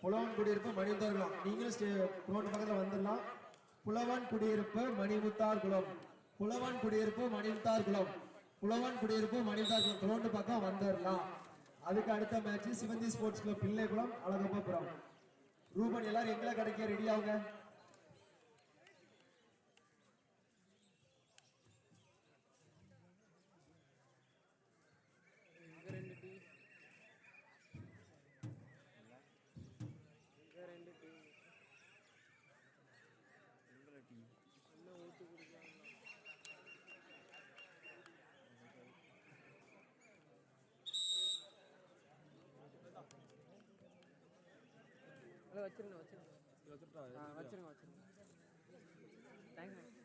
புலவன் குடியிருப்பு மணிமுத்தார் குளம் நீங்களும் ஸ்டே ரோடு வந்துடலாம். புலவன் குடியிருப்பு மணிமுத்தார் குளம் புலவன் குடியிருப்பு மணிமுத்தார் குளம் புலவன் குடியிருப்பு மணிமுத்தார் குளம் ரோடு பக்கம் வந்துடலாம். அதுக்கு அடுத்த match Sivanthi sports club Pillaikulam Alagappapuram. Ruban எல்லாரும் எங்களை கிடைக்க ரெடி ஆகுங்க. வச்சிருங்க வச்சிருங்க. வச்சிருங்க வச்சிருங்க. தேங்க்ஸ்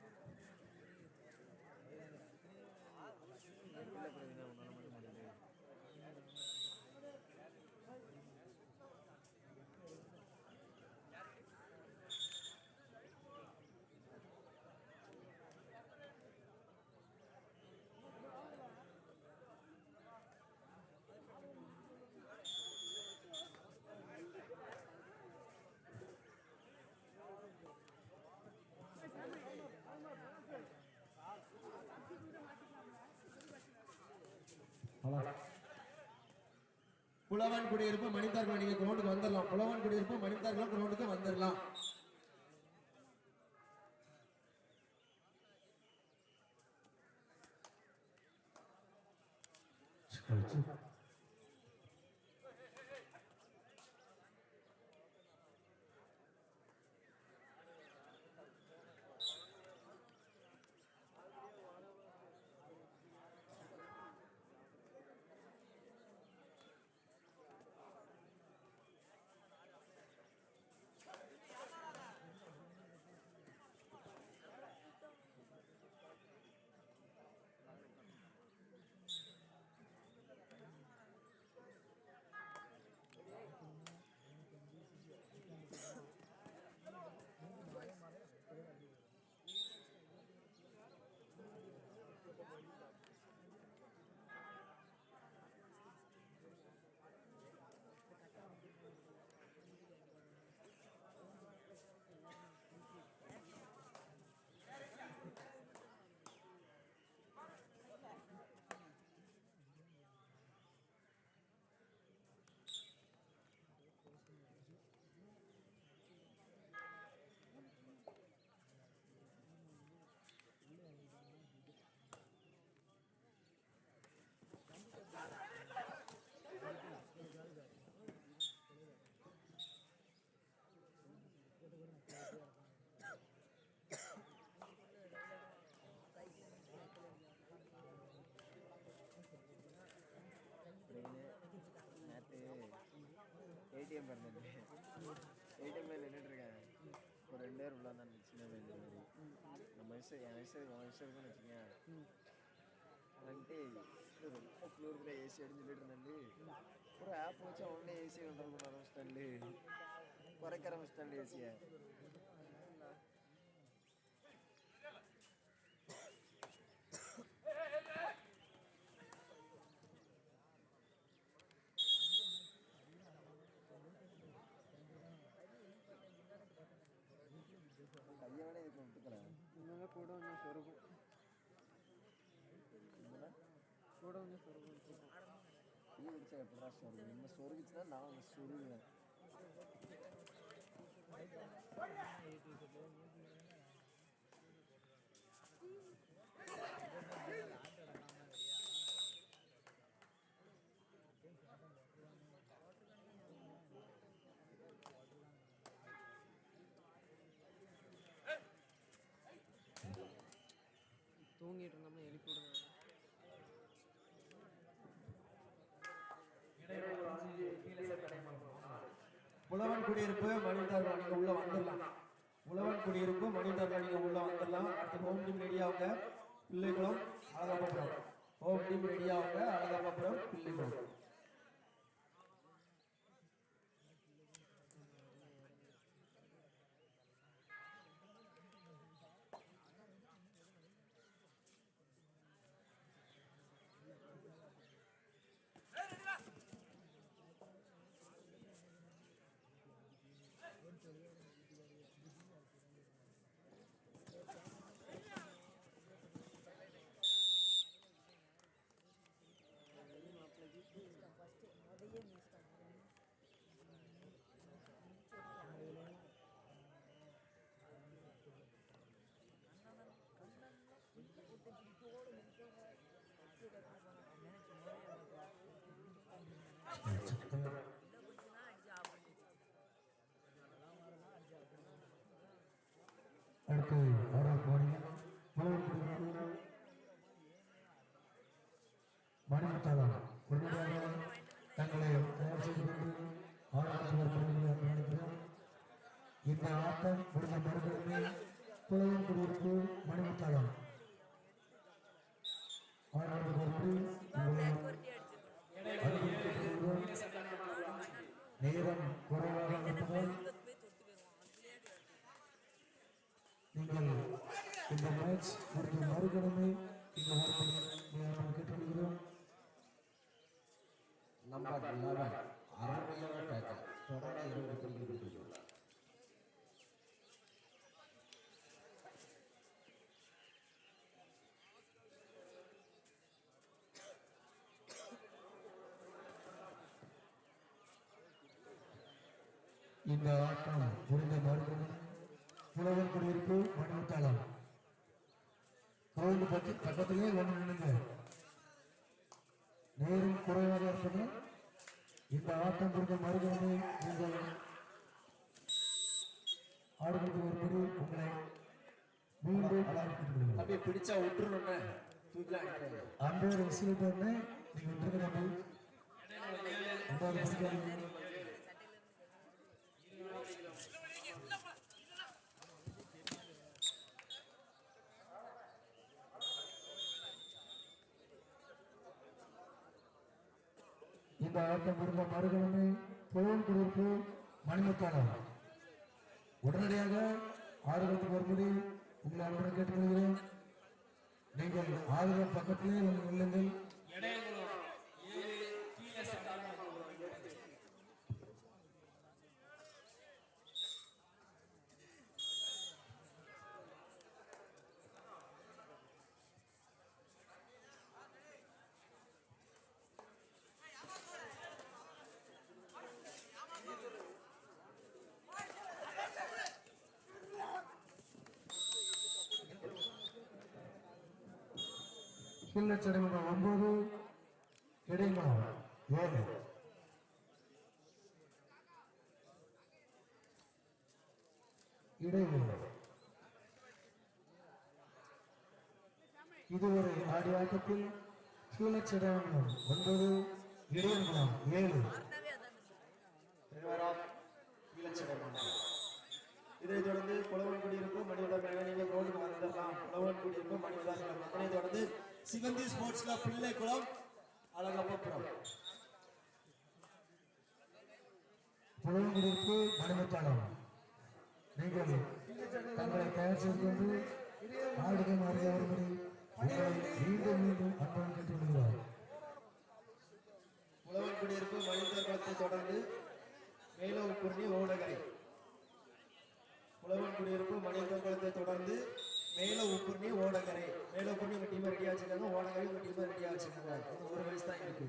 புலவன் குடியிருப்பு மனிதர்கள் நீங்கள் நீங்க கிரௌண்டுக்கு வந்துடலாம். புலவன் குடியிருப்பு மணித்தார் கிரௌண்டுக்கு வந்துடலாம். ஏடிஎம் பிறந்தது ஏடிஎம்ல நின்றுட்டுருக்கேன் ஒரு ரெண்டு பேர் உள்ள தான் சின்ன பையன் மாதிரி நம்ம வயசு என் வயசு உன் வயசு இருக்குன்னு வச்சுக்கேன் வந்துட்டு இது ரொம்ப குளிர்ல ஏசி அடிச்சுட்டு இருந்தேன்டு. ஒரு ஆப் வச்சு அவனே ஏசி கண்ட்ரோல் பண்ண ஆரம்பிச்சிட்டான்டு. குறைக்க ஆரம்பிச்சிட்டான்டு ஏசியை கூட கொஞ்சம் சொருகும் வச்சுக்கோங்க எப்படா சொருகும் இன்னும் சொருகிச்சுன்னா நான் உங்க சொருகுவேன் தூங்கிட்டு இருந்தோம்னா எழுப்பி விடுங்க. உழவன் குடியிருப்பு மணிமுத்தார் நீங்க உள்ள வந்துடலாம். உழவன் குடியிருப்பு மணிமுத்தார் நீங்க உள்ள வந்துடலாம். அடுத்து ஹோம் டீம் ரெடியாவுங்க பிள்ளைகளும் பிள்ளைக்குளம் அழகாபுரம் ஹோம் டீம் ரெடியாவுங்க அழகாபுரம் அடுத்து ஆறாவது மணி புலவர்களுக்கு மணிமுத்தாளம் உடனடியாக தங்களை தயார் செய்து இந்த ஆட்டம் முடிந்த மறுபடியுமே புலவன் குடியிருப்பு மணிமுத்தாளம் ஆறாவது மறுபடி நேரம் குறைவாக இருப்பதால் நீங்கள் இந்த மேட்ச் முடிந்த மறுகணமே இங்கு வருமாறு கேட்டுக்கொள்கிறோம். நம்பர் லெவன் அருமையான டேக்கல் தொடர்ந்து இருபது புள்ளிகள் பெற்றுள்ளார் இந்த ஆட்டம் முடிந்த மறுகணமே புலவர் குடியிருப்பு மணிமுத்தாளம் கிரௌண்ட் பத்தி பக்கத்திலே வந்து நின்னுங்க நேரம் இருப்பது இந்த ஆட்டம் முடிந்த மறுகணமே நீங்கள் ஆடுகளுக்கு ஒருபடி உங்களை மீண்டும் அப்படியே பிடிச்சா விட்டுருன்னு அம்பேர் விசில் பண்ணு நீங்க விட்டுருங்க இந்த ஆட்டம் முடிந்த மறுகணமே புலவன் குடியிருப்பு உடனடியாக ஆறுகளுக்கு வரும்படி உங்களை அன்புடன் கேட்டுக்கொள்கிறேன். நீங்கள் ஆறுகள் பக்கத்திலே நீங்கள் இல்லைங்கள் நில்லுங்கள் கிள்ளச்சடைமன்றம் ஒன்பது இடைமலம் ஏழு. இடைவேளை இதுவரை ஆடி ஆட்டத்தில் கீழச்சடைமன்றம் ஒன்பது இடையமலம் ஏழு. இதனைத் தொடர்ந்து புலவன் குடியிருப்பு மேலே நீங்கள் ரோடுக்கு வந்துடலாம். புலவன் குடியிருப்பு மணிவளர் அதனைத் தொடர்ந்து சிவந்தி ஸ்போர்ட்ஸ் கிளப் பிள்ளைக்குளம் அழகப்பபுரம். புலவங்குடியிருப்பு மணிமத்தாளம் நீங்கள் தங்களை தயார் செய்து கொண்டு ஆடுகள் அறியவர்களை உங்களை மீண்டும் மீண்டும் அன்புடன் கேட்டுக்கொள்கிறார் புலவன் குடியிருப்பு மணிவளர் குளத்தை தொடர்ந்து மேலோப்புரணி ஓடகரை. புலவன் குடியிருப்பு மணிவளர் குளத்தை தொடர்ந்து மேல உப்புரணி ஓடகரை. மேல உப்புரணி உங்க டீம் ரெடியா வச்சிருக்காங்க ஓடகரை உங்க டீம் ரெடியா வச்சிருக்காங்க. ஒரு வயசு தான் இருக்கு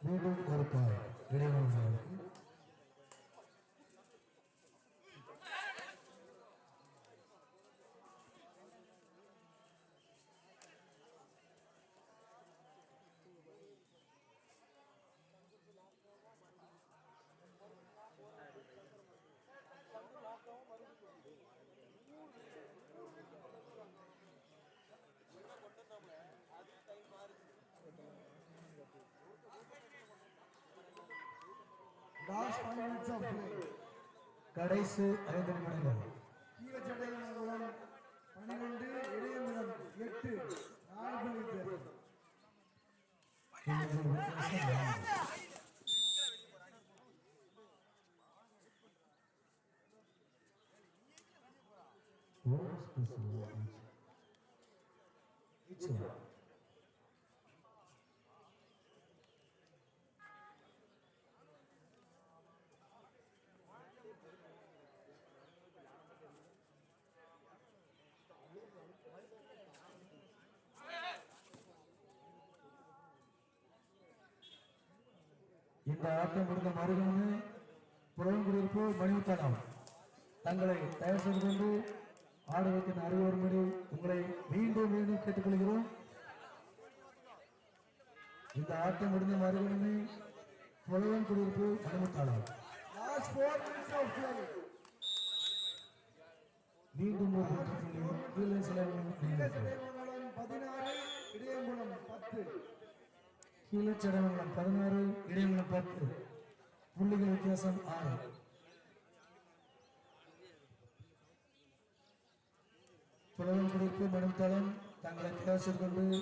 மீண்டும் ஒரு பாய் இடைவெளி last five minutes of play கடைசி ஐந்து நிமிடங்கள். பன்னிரெண்டு இடையமங்கலம் எட்டு நாலு புள்ளி. Bonus இந்த ஆட்டம் முடிந்த மறுகணமே புலங்குடியிருப்பு மணிமுத்தானம் தங்களை தயார் செய்து கொண்டு ஆடுவதற்கு அறிவு வரும்படி உங்களை மீண்டும் மீண்டும் கேட்டுக்கொள்கிறோம். இந்த ஆட்டம் முடிந்த மறுகணமே புலவன் குடியிருப்பு மணிமுத்தானம். மீண்டும் ஒரு பதினாறு இடையங்குளம் பத்து. கீழே பதினாறு இடைமங்கலம் பத்து. புள்ளிகள் வித்தியாசம் ஆறு. புலவன் குடியிருப்பு மணிமுத்தானம் தங்களை தயார் கொண்டு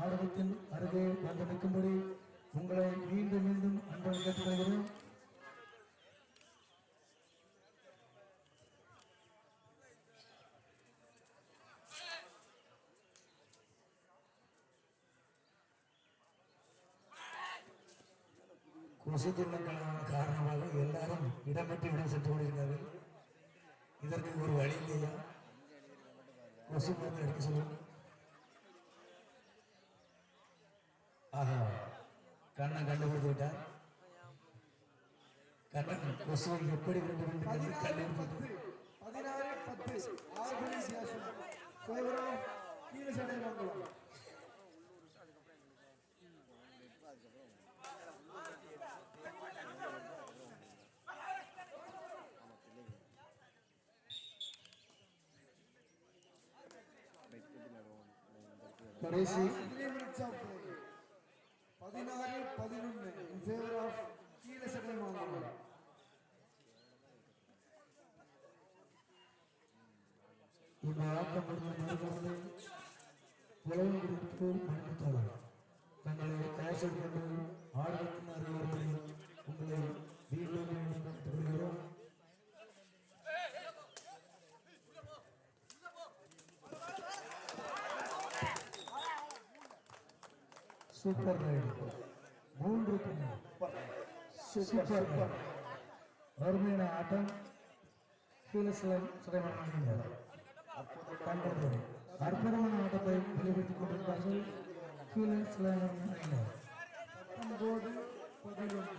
ஆடவத்தின் அருகே வந்து நிற்கும்படி உங்களை மீண்டும் மீண்டும் அன்பு கேட்டுக்கொள்கிறோம் துன்பங்களான காரணமாக எல்லாரும் இடம்பெற்று இடம் சென்று கொண்டிருக்கிறார்கள். இதற்கு ஒரு வழி இல்லையா? கொசு மருந்து எடுக்க சொல்லுங்க. ஆஹா கண்ணன் கண்டுபிடித்து விட்டார் கண்ணன் கொசுவை எப்படி வேண்டும் என்று கண்டு கண்டுபிடித்து பதினாறு பத்து. ஆறு மணி வித்தியாசம் ஃபேவரம் கடைசி. பதினாறு பதினொன்று இன் ஃபேவர் ஆஃப் கீழே இந்த ஆட்டம் முடிந்த மறுபடியும் தங்களை காசு கொண்டு உங்களை வீட்டில் சூப்பர் ரைடு மூன்று புள்ளி. சூப்பர் ரைடு அருமையான ஆட்டம் கீழசிலம் சுலைமான் தங்களது அற்புதமான ஆட்டத்தை வெளிப்படுத்திக் கொண்டிருந்தார்கள் கீழே சுலைமான் அணியினர் பத்தொன்பது பதினொன்று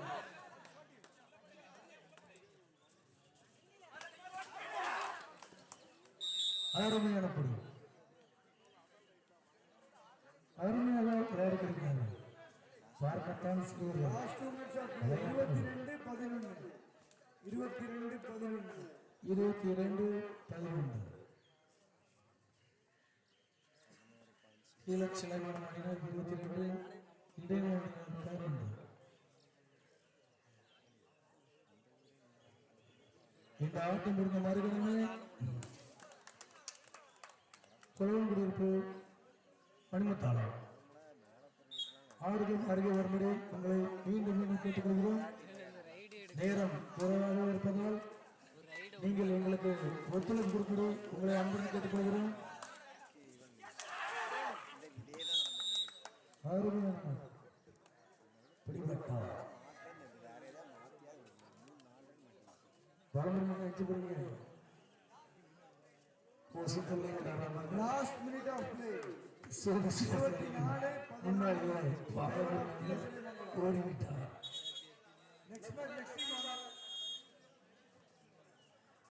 அருமையான படி பார்க்கத்தான் சிறியவர்கள் லாஸ்ட் மினிட்ஸ் ஆஃப் play. இருபத்தி ரெண்டு பதினொன்று. இருபத்தி ரெண்டு பதினொன்று. இருபத்தி இரண்டு பதினொன்று. கீழே சிலைமணம் அணியினர் இருபத்தி ரெண்டு இடைநிலை பதினொன்று. இந்த ஆட்டம் முடிந்த மறுகணமே குளவங்குடியிருப்பு மணிமத்தாளம் ஆறுதல் அருகே வரும்படி உங்களை மீண்டும் மீண்டும் கேட்டுக்கொள்கிறோம். நேரம் குறைவாக இருப்பதால் நீங்கள் எங்களுக்கு ஒத்துழைப்பு கொடுக்கும்படி உங்களை அன்புடன் கேட்டுக்கொள்கிறோம். பிடிபட்டார். வளமுறை வச்சு கொடுங்க last minute of play சோதனை முன்னாள் வீரர்